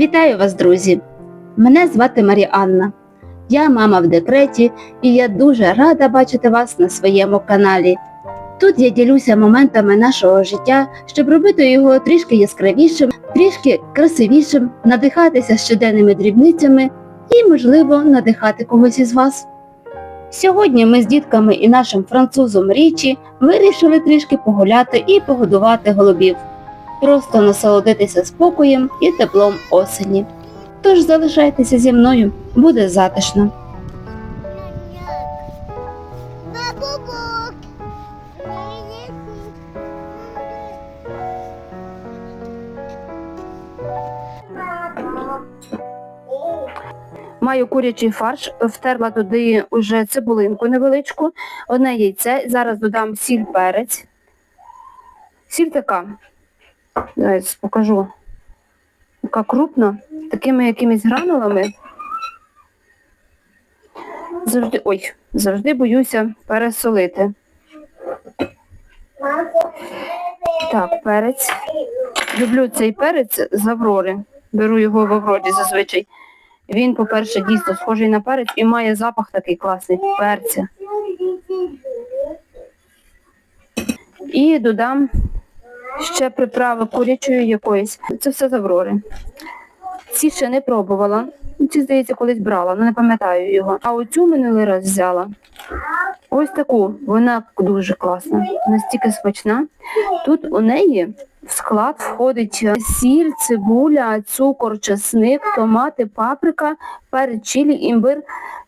Вітаю вас, друзі! Мене звати Маріанна. Я мама в декреті і я дуже рада бачити вас на своєму каналі. Тут я ділюся моментами нашого життя, щоб робити його трішки яскравішим, трішки красивішим, надихатися щоденними дрібницями і, можливо, надихати когось із вас. Сьогодні ми з дітками і нашим французом Річі вирішили трішки погуляти і погодувати голубів просто насолодитися спокоєм і теплом осені. Тож залишайтеся зі мною, буде затишно. Маю курячий фарш, втерла туди уже цибулинку невеличку, одне яйце, зараз додам сіль перець. Сіль така, зараз покажу, така крупна, такими якимись гранулами. Завжди, ой, завжди боюся пересолити. Так, перець. Люблю цей перець з Аврори. Беру його в Аврорі зазвичай. Він, по-перше, дійсно схожий на перець і має запах такий класний перця. І додам ще приправи курячої якоїсь. Це все з Аврори. Ці ще не пробувала. Ці, здається, колись брала, але не пам'ятаю його. А оцю минулий раз взяла. Ось таку, вона дуже класна, настільки смачна. Тут у неї в склад входить е, сіль, цибуля, цукор, чесник, томати, паприка, перець, чилі, імбир,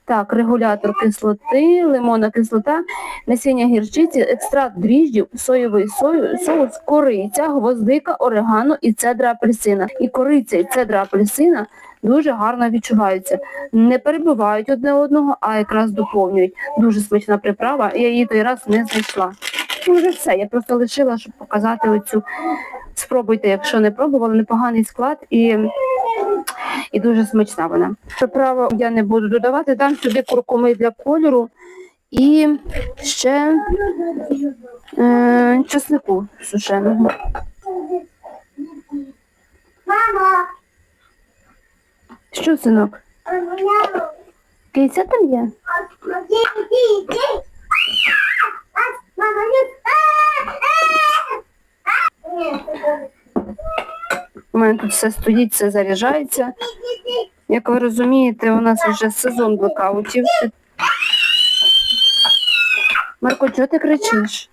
так, регулятор кислоти, лимонна кислота, насіння гірчиці, екстракт дріжджів, соєвий сою, соус, кориця, гвоздика, орегано і цедра апельсина. І кориця і цедра апельсина дуже гарно відчуваються. Не перебивають одне одного, а якраз доповнюють. Дуже смачна приправа, я її той раз не знайшла. Ну, вже все, я просто лишила, щоб показати оцю. Спробуйте, якщо не пробували, непоганий склад і, і дуже смачна вона. Приправу я не буду додавати, дам сюди куркуми для кольору і ще е, чеснику сушеного. Мама. Що, синок? Кейця там є? Мама, У мене тут все стоїть, все заряджається. Як ви розумієте, у нас вже сезон блекаутів. Марко, чого ти кричиш?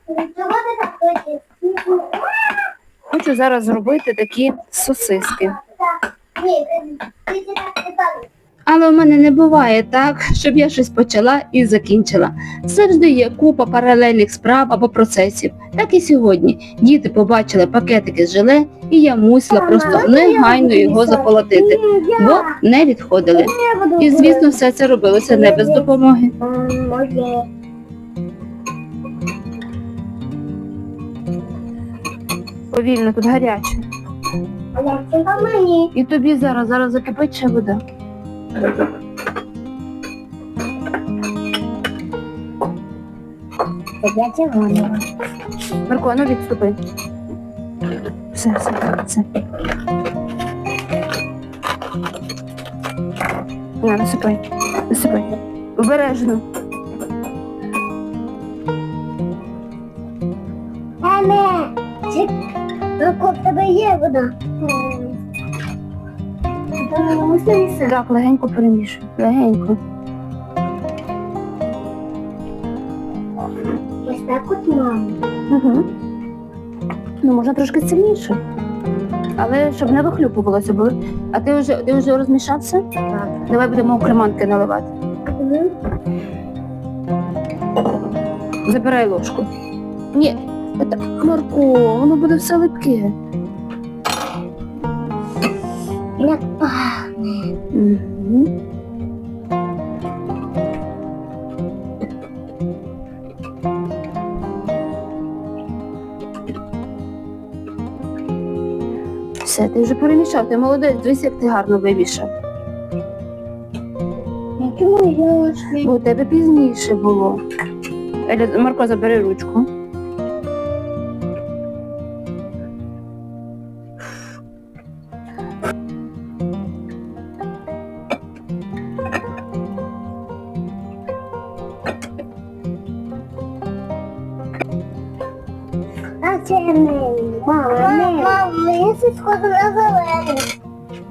Хочу зараз зробити такі сосиски. Але в мене не буває так, щоб я щось почала і закінчила. Завжди є купа паралельних справ або процесів. Так і сьогодні. Діти побачили пакетики з желе, і я мусила просто негайно його заколотити, бо не відходили. І, звісно, все це робилося не без допомоги. Повільно, тут гаряче. І тобі зараз, зараз закипить ще вода. Я червоного. Марко, ну відступи. Все, все, все. На, насипай. Насипай. Обережно. Еме, чи в тебе є вода? Так, легенько перемішуй. Легенько. Ось так от мама. Угу. Ну, можна трошки сильніше. Але щоб не вихлюпувалося, бо... А ти вже, ти вже розмішався? Так. Давай будемо окреманки наливати. Забирай ложку. Ні, так, Марко, воно буде все липке. Пахне. Угу. Все, ти вже перемішав, ти молодець, дивись, як ти гарно я Бо у тебе пізніше було. Еля, Марко, забери ручку.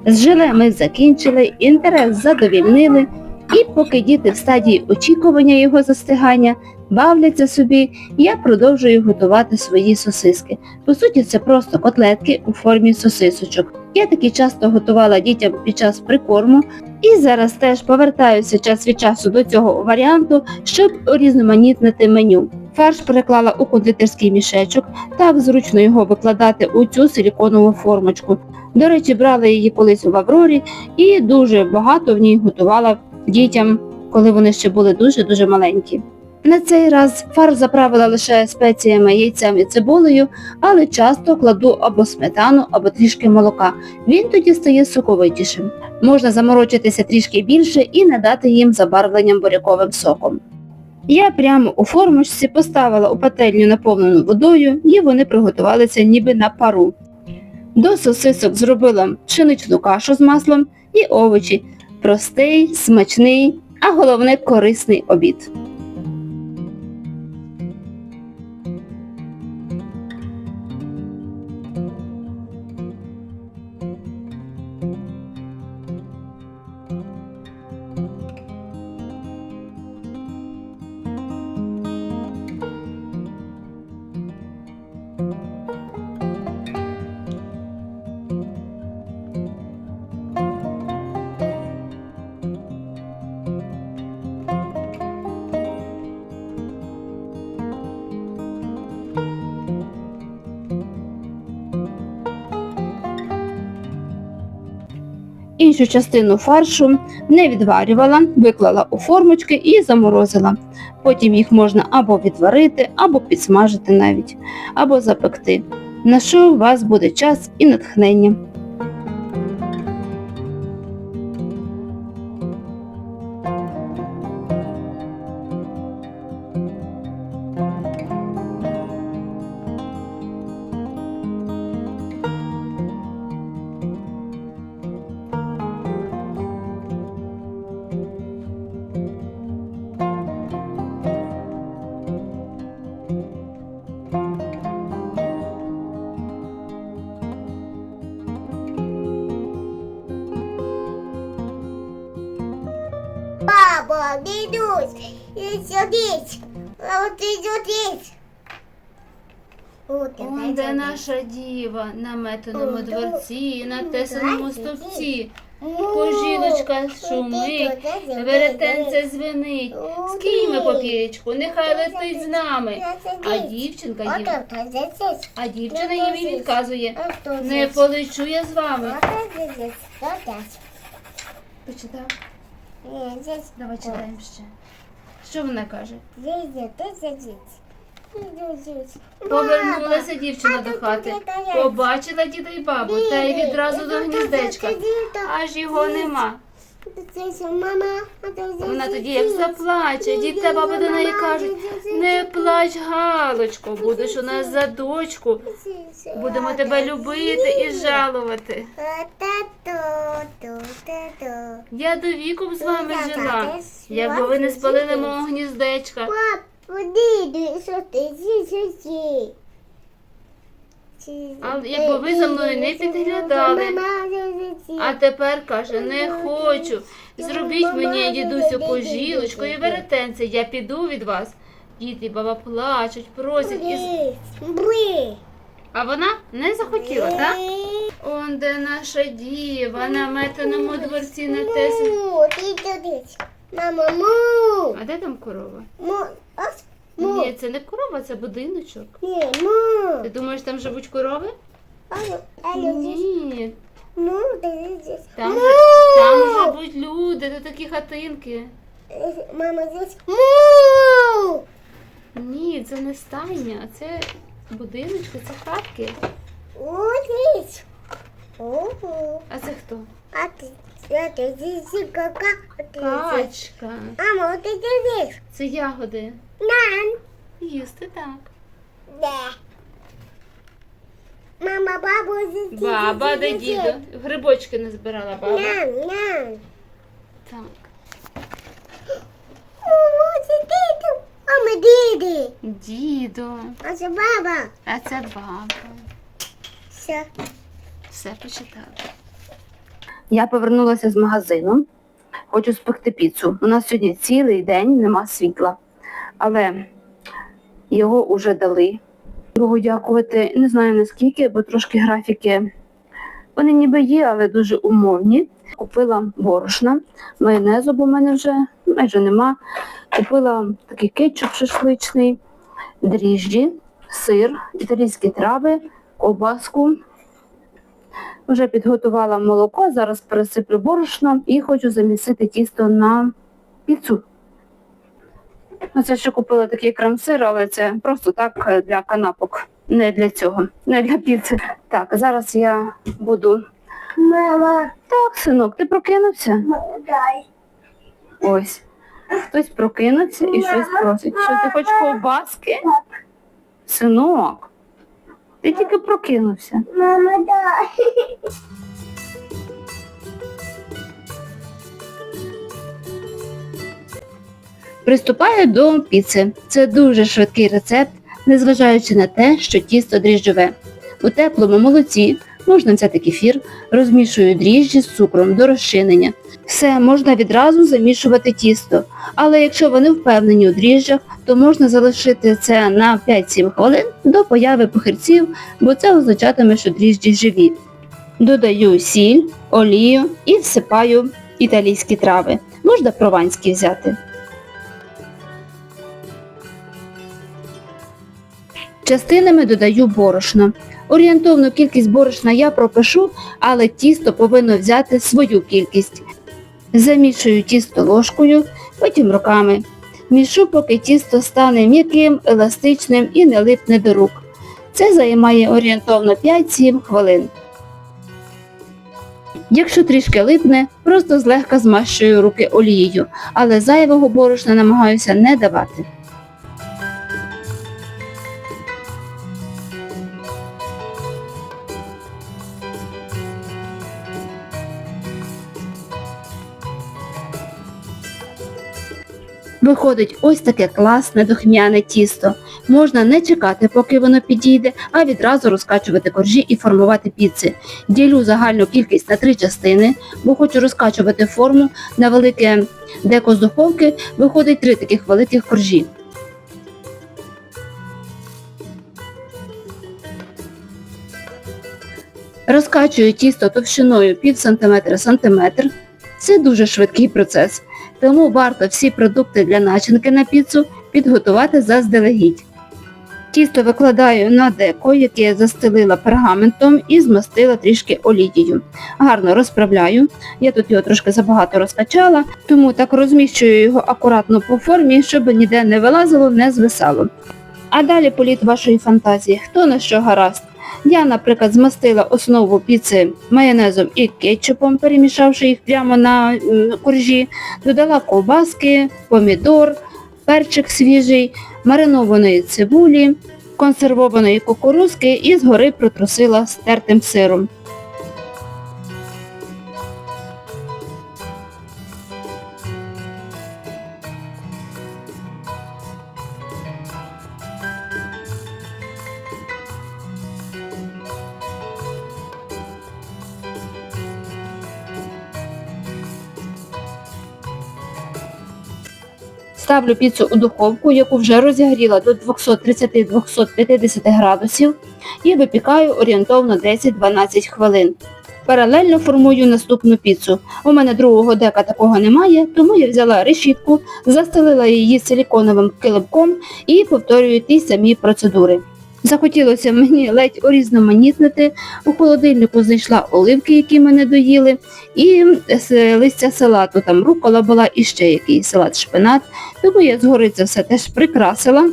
З желе ми закінчили, інтерес задовільнили, і поки діти в стадії очікування його застигання бавляться собі, я продовжую готувати свої сосиски. По суті, це просто котлетки у формі сосисочок. Я такі часто готувала дітям під час прикорму, і зараз теж повертаюся час від часу до цього варіанту, щоб урізноманітнити меню. Фарш переклала у кондитерський мішечок, так зручно його викладати у цю силіконову формочку. До речі, брала її колись у Аврорі і дуже багато в ній готувала дітям, коли вони ще були дуже-дуже маленькі. На цей раз фарш заправила лише спеціями, яйцем і цибулею, але часто кладу або сметану, або трішки молока. Він тоді стає соковитішим. Можна заморочитися трішки більше і надати їм забарвленням буряковим соком. Я прямо у формочці поставила у пательню наповнену водою, і вони приготувалися ніби на пару. До сосисок зробила пшеничну кашу з маслом і овочі. Простий, смачний, а головне корисний обід. Іншу частину фаршу не відварювала, виклала у формочки і заморозила. Потім їх можна або відварити, або підсмажити навіть, або запекти. На що у вас буде час і натхнення. Сюдіть. А от сюдіть. От, Он де наша діва на метеному дворці, на ну, тесаному стовпці. Ну, Кожіночка шумить, веретенце звенить. О, попірічку, нехай летить з нами. А дівчинка їм, а дівчина їм і відказує. Не здесь. полечу я з вами. От здесь. От здесь. Почитав? Давай читаємо ще. Що вона каже? Вийди, тут сидіть. Повернулася дівчина до хати. Побачила діда й бабу, та й відразу до гніздечка. Аж його нема. Мама, Вона тоді як заплаче. Дід та баба до неї кажуть, не плач, Галочко, будеш у нас за дочку. Будемо тебе любити і жалувати. Я до віку з вами жила, якби ви не спалили мого гніздечка. Пап, що ти А якби ви за мною не підглядали, А тепер каже, не хочу. Зробіть мені, дідусю, кожілочку і веретенце, я піду від вас. Діти і баба плачуть, просять. І... А вона не захотіла, так? Он де наша діва на метаному дворці на. Мама, му. А де там корова? Му. Ось, му. Ні, це не корова, це будиночок. Ні, му. Ти думаєш, там живуть корови? Алло, алло, здесь. Ні. Ти здесь. Там, Му. ж- там живуть люди, це такі хатинки. Мама, здесь. Му. Ні, це не стайня, це будиночки, це хатки. Ось здесь. Ого. А це хто? А ти, а ти здесь кака? А ти здесь. Качка. Мама, от ти здесь. Це ягоди. Нан. Їсти так. Де? Мама, бабу здесь. Баба, де діду? Грибочки не збирала баба. Нан, нан. Так. Мама, це діду. Мама, діду. Діді. Діду. А це баба. А це баба. Все. Все почитала. Я повернулася з магазину. Хочу спекти піцу. У нас сьогодні цілий день нема світла. Але його вже дали. Богу дякувати. Не знаю наскільки, бо трошки графіки. Вони ніби є, але дуже умовні. Купила борошна, майонезу, бо в мене вже майже нема. Купила такий кетчуп шашличний, дріжджі, сир, італійські трави, ковбаску. Вже підготувала молоко, зараз пересиплю борошно і хочу замісити тісто на піцу. Оце ще купила такий крем-сир, але це просто так е, для канапок, не для цього, не для піци. Так, зараз я буду. Мама. Так, синок, ти прокинувся? Дай. Ось. Хтось прокинувся і щось просить. Що ти хочеш ковбаски? Синок, ти тільки прокинувся. Мама, дай. Приступаю до піци. Це дуже швидкий рецепт, незважаючи на те, що тісто дріжджове. У теплому молоці можна взяти кефір, розмішую дріжджі з цукром до розчинення. Все, можна відразу замішувати тісто, але якщо ви не впевнені у дріжджах, то можна залишити це на 5-7 хвилин до появи похирців, бо це означатиме, що дріжджі живі. Додаю сіль, олію і всипаю італійські трави. Можна прованські взяти. Частинами додаю борошно. Орієнтовну кількість борошна я пропишу, але тісто повинно взяти свою кількість. Замішую тісто ложкою, потім руками. Мішу, поки тісто стане м'яким, еластичним і не липне до рук. Це займає орієнтовно 5-7 хвилин. Якщо трішки липне, просто злегка змащую руки олією, але зайвого борошна намагаюся не давати. Виходить ось таке класне духмяне тісто. Можна не чекати, поки воно підійде, а відразу розкачувати коржі і формувати піци. Ділю загальну кількість на три частини, бо хочу розкачувати форму на велике деко з духовки, виходить три таких великих коржі. Розкачую тісто товщиною пів сантиметра сантиметр. Це дуже швидкий процес, тому варто всі продукти для начинки на піцу підготувати заздалегідь. Тісто викладаю на деко, яке я застелила пергаментом і змастила трішки олією. Гарно розправляю. Я тут його трошки забагато розкачала, тому так розміщую його акуратно по формі, щоб ніде не вилазило, не звисало. А далі політ вашої фантазії, хто на що гаразд. Я, наприклад, змастила основу піци майонезом і кетчупом, перемішавши їх прямо на коржі, додала ковбаски, помідор, перчик свіжий, маринованої цибулі, консервованої кукурузки і згори протрусила стертим сиром. Ставлю піцу у духовку, яку вже розігріла до 230-250 градусів і випікаю орієнтовно 10-12 хвилин. Паралельно формую наступну піцу. У мене другого дека такого немає, тому я взяла решітку, застелила її силіконовим килимком і повторюю ті самі процедури. Захотілося мені ледь урізноманітнити. У холодильнику знайшла оливки, які мене доїли, і листя салату, там рукола була і ще якийсь салат шпинат. Тому я згори це все теж прикрасила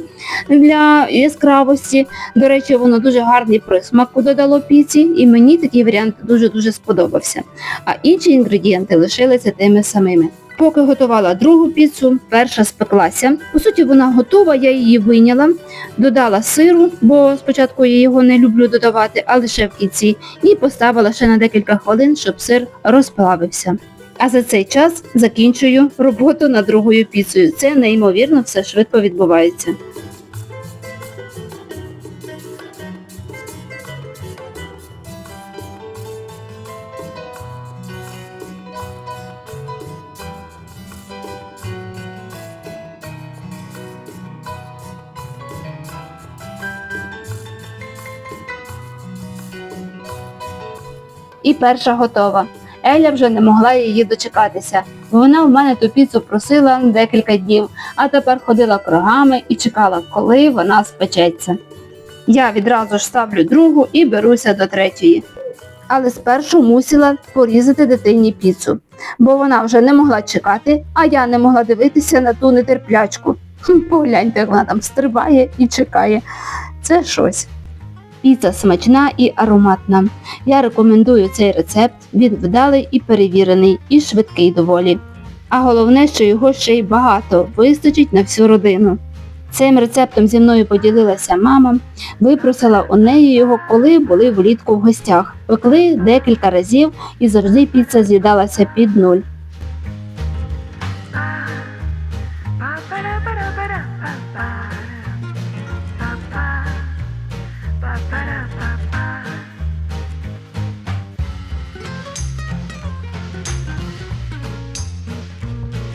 для яскравості. До речі, воно дуже гарний присмак додало піці, і мені такий варіант дуже-дуже сподобався. А інші інгредієнти лишилися тими самими. Поки готувала другу піцу, перша спеклася. По суті, вона готова, я її вийняла, додала сиру, бо спочатку я його не люблю додавати, а лише в кінці, і поставила ще на декілька хвилин, щоб сир розплавився. А за цей час закінчую роботу над другою піцею. Це неймовірно все швидко відбувається. І перша готова. Еля вже не могла її дочекатися. Вона в мене ту піцу просила декілька днів, а тепер ходила кругами і чекала, коли вона спечеться. Я відразу ж ставлю другу і беруся до третьої. Але спершу мусила порізати дитині піцу, бо вона вже не могла чекати, а я не могла дивитися на ту нетерплячку. Погляньте, як вона там стрибає і чекає. Це щось. Піца смачна і ароматна. Я рекомендую цей рецепт, він вдалий і перевірений, і швидкий доволі. А головне, що його ще й багато, вистачить на всю родину. Цим рецептом зі мною поділилася мама, випросила у неї його, коли були влітку в гостях. Пекли декілька разів і завжди піца з'їдалася під нуль.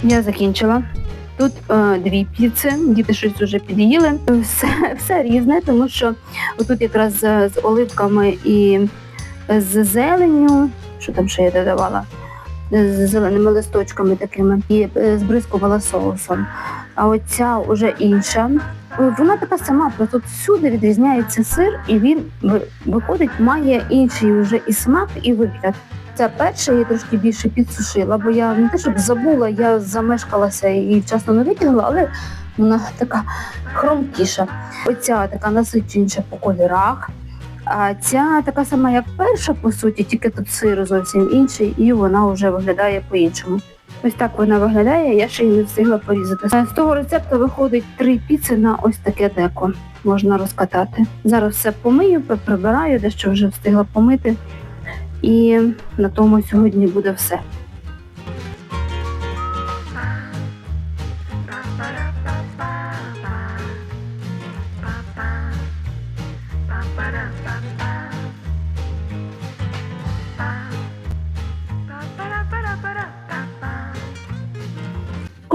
Я закінчила. Тут е, дві піци, діти щось вже під'їли. Все, все різне, тому що тут якраз з, з оливками і з зеленню, що там ще я додавала, з зеленими листочками такими, і е, збризкувала соусом. А оця вже інша. е, Вона така сама, просто всюди відрізняється сир, і він виходить, має інший вже і смак, і вигляд. Ця перша я трошки більше підсушила, бо я не те, щоб забула, я замешкалася і вчасно не витягла, але вона така хромкіша. Оця така насиченіша по кольорах. А ця така сама, як перша, по суті, тільки тут сир зовсім інший, і вона вже виглядає по-іншому. Ось так вона виглядає, я ще її не встигла порізати. Е, З того рецепту виходить три піци на ось таке деко. Можна розкатати. Зараз все помию, прибираю, дещо вже встигла помити. І на тому сьогодні буде все.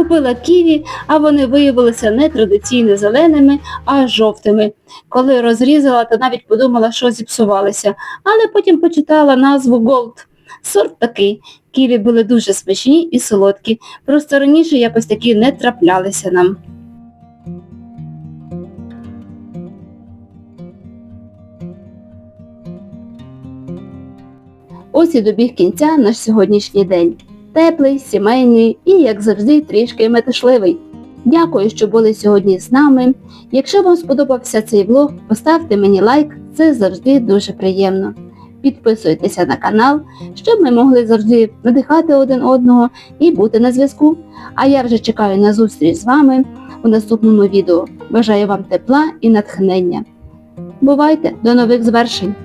Купила ківі, а вони виявилися не традиційно зеленими, а жовтими. Коли розрізала, то навіть подумала, що зіпсувалися, але потім почитала назву Gold. Сорт такий. Ківі були дуже смачні і солодкі, просто раніше якось такі не траплялися нам. Ось і добіг кінця наш сьогоднішній день. Теплий, сімейний і, як завжди, трішки метушливий. Дякую, що були сьогодні з нами. Якщо вам сподобався цей влог, поставте мені лайк, це завжди дуже приємно. Підписуйтеся на канал, щоб ми могли завжди надихати один одного і бути на зв'язку. А я вже чекаю на зустріч з вами у наступному відео. Бажаю вам тепла і натхнення. Бувайте, до нових звершень!